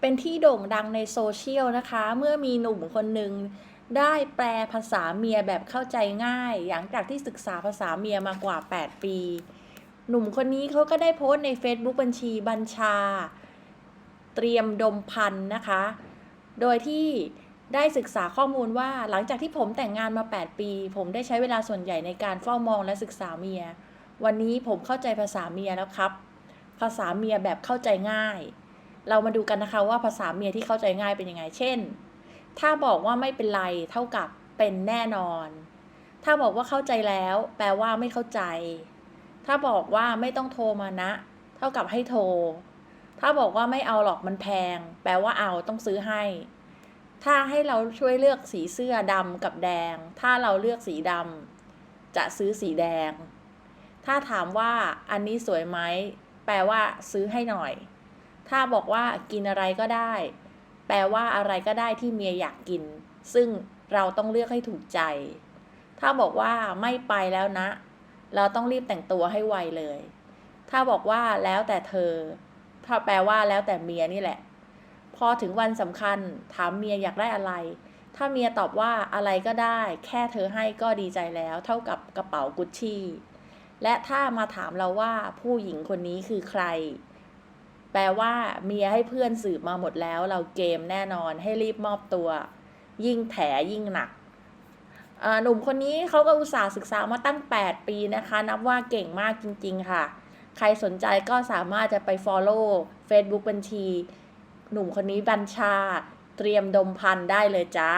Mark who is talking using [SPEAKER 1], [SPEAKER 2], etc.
[SPEAKER 1] เป็นที่โด่งดังในโซเชียลนะคะ เมื่อมีหนุ่มคนหนึ่งได้แปลภาษาเมียแบบเข้าใจง่าย หลังจากที่ศึกษาภาษาเมียมากว่า 8 ปี หนุ่มคนนี้เขาก็ได้โพสต์ใน Facebook บัญชีบัญชา เตรียมดมพันธ์นะคะ โดยที่ได้ศึกษาข้อมูลว่าหลังจากที่ผมแต่งงานมา 8 ปี ผมได้ใช้เวลาส่วนใหญ่ในการเฝ้ามองและศึกษาเมีย วันนี้ผมเข้าใจภาษาเมียแล้วครับ ภาษาเมียแบบเข้าใจง่าย เรามาดูกันนะคะว่าภาษาเมียที่เข้าใจง่ายเป็นยังไง เช่น ถ้าบอกว่าไม่เป็นไรเท่ากับเป็นแน่นอน ถ้าบอกว่าเข้าใจแล้ว แปลว่าไม่เข้าใจ ถ้าบอกว่าไม่ต้องโทรมานะ เท่ากับให้โทร ถ้าบอกว่าไม่เอาหรอกมันแพง แปลว่าเอาต้องซื้อให้ ถ้าให้เราช่วยเลือกสีเสื้อดำกับแดง ถ้าเราเลือกสีดำจะซื้อสีแดง ถ้าถามว่าอันนี้สวยไหมแปลว่าซื้อให้หน่อย ถ้าบอกว่ากินอะไรก็ได้ แปลว่าอะไรก็ได้ที่เมียอยากกิน ซึ่งเราต้องเลือกให้ถูกใจ ถ้าบอกว่าไม่ไปแล้วนะ เราต้องรีบแต่งตัวให้ไวเลย ถ้าบอกว่าแล้วแต่เธอ ถ้าแปลว่าแล้วแต่เมียนี่แหละ พอถึงวันสำคัญถามเมียอยากได้อะไร ถ้าเมียตอบว่าอะไรก็ได้ แค่เธอให้ก็ดีใจแล้ว เท่ากับกระเป๋ากุชชี่ และถ้ามาถามเราว่าผู้หญิงคนนี้คือใคร แปลว่าเมียให้เพื่อนสืบมาหมดแล้ว เราเกมแน่นอนให้รีบมอบตัว ยิ่งแถยิ่งหนักอ่าหนุ่มคนนี้เขาก็อุตส่าห์ศึกษามาตั้ง 8 ปีนะคะ นับว่าเก่งมากจริง ๆ ค่ะ ใครสนใจก็สามารถจะไป Follow Facebook บัญชี หนุ่มคนนี้บัญชา เตรียมดมพันธ์ได้เลยจ้า